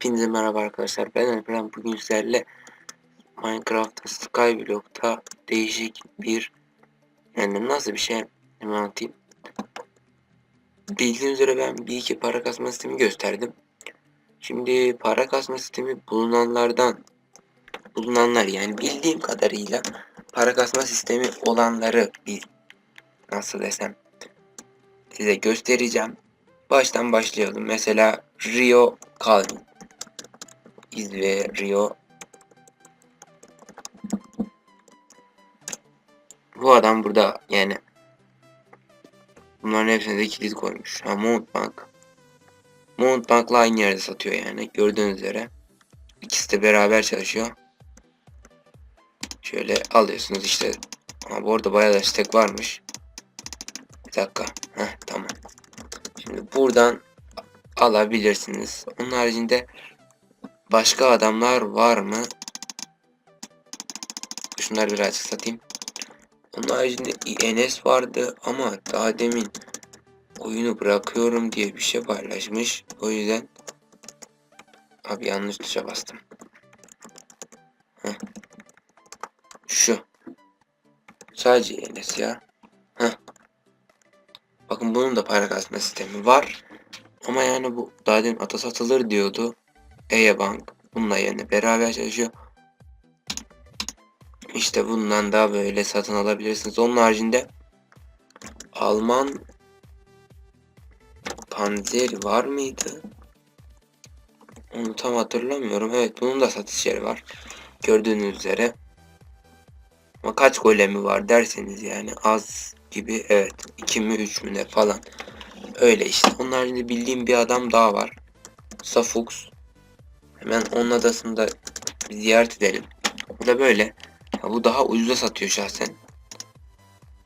Hepinize merhaba arkadaşlar. Ben Alperen. Bugün sizlerle Minecraft Skyblock'ta değişik bir yani nasıl bir şey hemen anlatayım. Bildiğiniz üzere ben bir iki para kasma sistemi gösterdim. Şimdi para kasma sistemi bulunanlardan bulunanlar yani bildiğim kadarıyla para kasma sistemi olanları bir nasıl desem size göstereceğim. Baştan başlayalım. Mesela Rio Calvin izle Rio. Bu adam burada yani bunların hepsine de kilit koymuş. Ha Mount Bank. Mount Bank'la aynı yerde satıyor yani gördüğünüz üzere. İkisi de beraber çalışıyor. Şöyle alıyorsunuz işte. Ama bu arada bayağı da stack varmış. Bir dakika. Heh tamam. Şimdi buradan alabilirsiniz. Onun haricinde Başka adamlar var mı? Şunları birazcık satayım. Onun haricinde Enes vardı ama daha demin oyunu bırakıyorum diye bir şey paylaşmış. O yüzden abi yanlış tuşa bastım. Heh. Şu. Sadece Enes ya. Heh. Bakın bunun da para kasma sistemi var. Ama yani bu daha demin ata satılır diyordu. Eye Bank bununla yani beraber çalışıyor. İşte bundan da böyle satın alabilirsiniz. Onun haricinde Alman Panzer var mıydı? Onu tam hatırlamıyorum. Evet bunun da satış yeri var. Gördüğünüz üzere. Ama kaç golemi var derseniz yani az gibi evet 2 mi 3 mü ne falan. Öyle işte. Onun haricinde bildiğim bir adam daha var. Safux. Hemen onun adasında bir ziyaret edelim. Bu da böyle. Ya bu daha ucuza satıyor şahsen.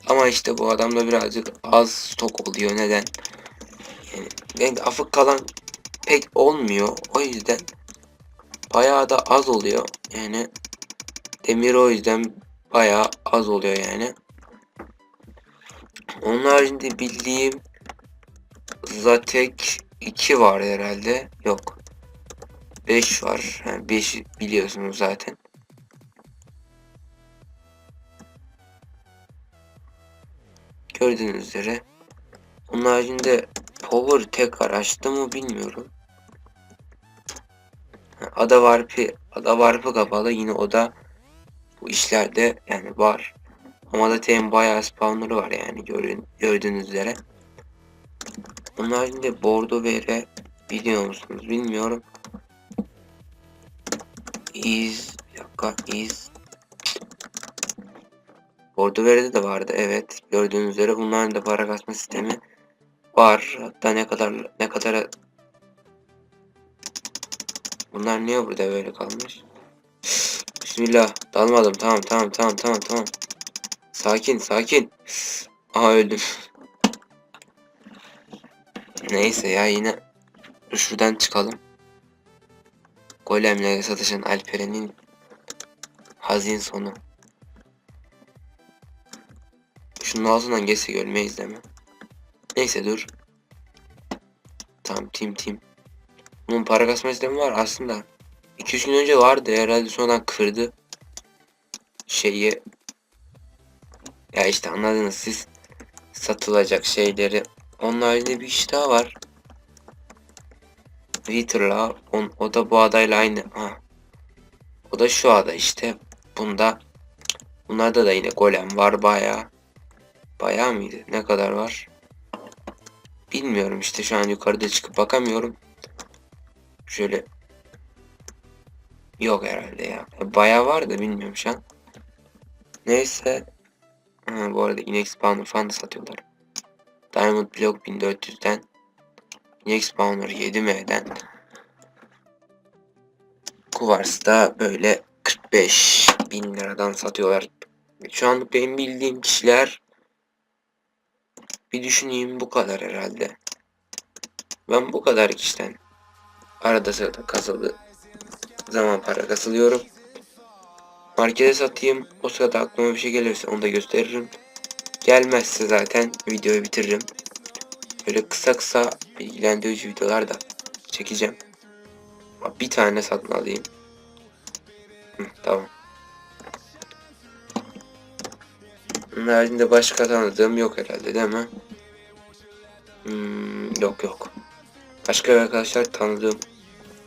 Ama işte bu adamda birazcık az stok oluyor. Neden? Yani, yani afık kalan pek olmuyor. O yüzden bayağı da az oluyor. Yani demir o yüzden bayağı az oluyor yani. Onun haricinde bildiğim Zatek 2 var herhalde. Yok. 5 var. Yani 5 biliyorsunuz zaten. Gördüğünüz üzere. Onun haricinde Power tekrar açtı mı bilmiyorum. Ada Warp'i Ada Warp'ı kapalı yine o da bu işlerde yani var. Ama da tem bayağı spawner'ı var yani görün, gördüğünüz üzere. Onun haricinde Bordo Vere biliyor musunuz bilmiyorum is bir dakika is. Bordovere'de de vardı evet. Gördüğünüz üzere bunların da para kasma sistemi var. Hatta ne kadar ne kadar bunlar niye burada böyle kalmış? Bismillah dalmadım. Tamam tamam tamam tamam tamam. Sakin sakin. Aha öldüm. Neyse ya yine şuradan çıkalım Golemle satışan Alperen'in hazin sonu. Şunun altından geçse görmeyiz mi? Neyse dur. Tamam tim tim. Bunun para kasma sistemi var aslında. 2-3 gün önce vardı herhalde sonradan kırdı. Şeyi. Ya işte anladınız siz. Satılacak şeyleri. Onun haricinde bir iş daha var. Twitter'la on, o da bu adayla aynı. Ha. O da şu ada işte. Bunda bunlarda da yine golem var baya. Baya mıydı? Ne kadar var? Bilmiyorum işte şu an yukarıda çıkıp bakamıyorum. Şöyle Yok herhalde ya. Baya var da bilmiyorum şu an. Neyse. Ha, bu arada inek spawner falan da satıyorlar. Diamond Block 1400'den Inek Spawner 7M'den Kuvars'ta böyle 45 bin liradan satıyorlar. Şu anlık benim bildiğim kişiler bir düşüneyim bu kadar herhalde. Ben bu kadar kişiden arada sırada kasılı zaman para kasılıyorum. Markete satayım. O sırada aklıma bir şey gelirse onu da gösteririm. Gelmezse zaten videoyu bitiririm. Böyle kısa kısa bilgilendirici videolar da çekeceğim. Bir tane satın alayım. Hı, tamam. Bunun haricinde başka tanıdığım yok herhalde değil mi? Hmm, yok yok. Başka arkadaşlar tanıdığım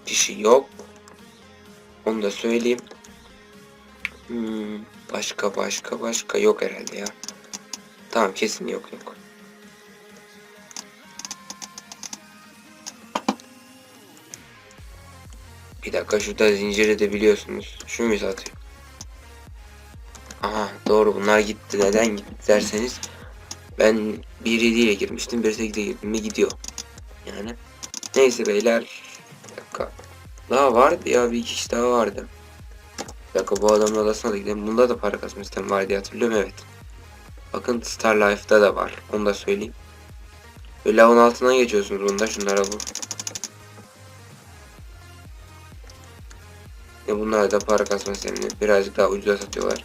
kişi yok. Onu da söyleyeyim. Hmm, başka başka başka yok herhalde ya. Tamam kesin yok yok. Bir dakika şurada zinciri de biliyorsunuz. Şu mu satıyor? Aha doğru bunlar gitti. Neden gitti derseniz ben 1.7 ile girmiştim. 1.8'e girdim mi gidiyor. Yani. Neyse beyler. Bir dakika. Daha vardı ya bir kişi daha vardı. Bir dakika bu adamın odasına da gidelim. Bunda da para kasma sistemi var diye hatırlıyorum evet. Bakın Star Life'da da var. Onu da söyleyeyim. Böyle lavın altından geçiyorsunuz bunda şunlara bu. Ya bunlar da para kasma sistemini birazcık daha ucuza satıyorlar.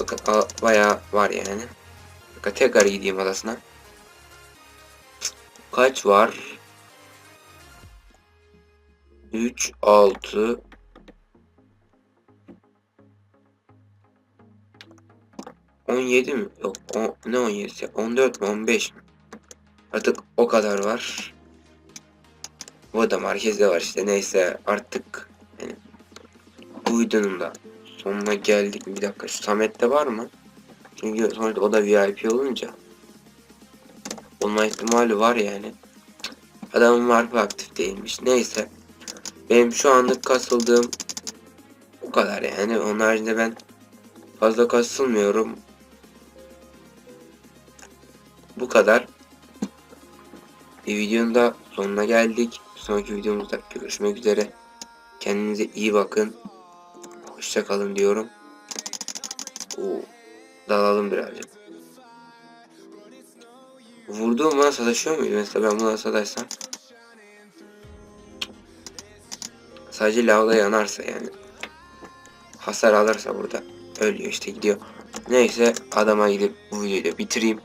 Bakın bayağı var yani. Bakın tekrar gideyim adasına. Kaç var? 3, 6 17 mi? Yok o, ne 17'si? 14 mi 15 mi? Artık o kadar var. Bu da merkezde var işte neyse artık yani bu videonun da sonuna geldik. Bir dakika şu Samet'te var mı? Çünkü sonuçta o da VIP olunca olma ihtimali var yani. Adamın marka aktif değilmiş. Neyse. Benim şu anlık kasıldığım o kadar yani. Onun haricinde ben fazla kasılmıyorum. Bu kadar. Bir videonun da sonuna geldik. Sonraki videomuzda görüşmek üzere. Kendinize iyi bakın. Hoşça kalın diyorum. Oo, dalalım birazcık. Vurduğum bana sataşıyor muydu? Mesela ben buna sataşsam. Sadece lavda yanarsa yani. Hasar alırsa burada. Ölüyor işte gidiyor. Neyse adama gidip bu videoyu bitireyim.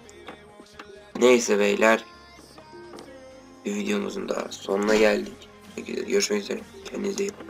Neyse beyler. Bir videomuzun daha sonuna geldik. Görüşmek üzere. Kendinize iyi bakın.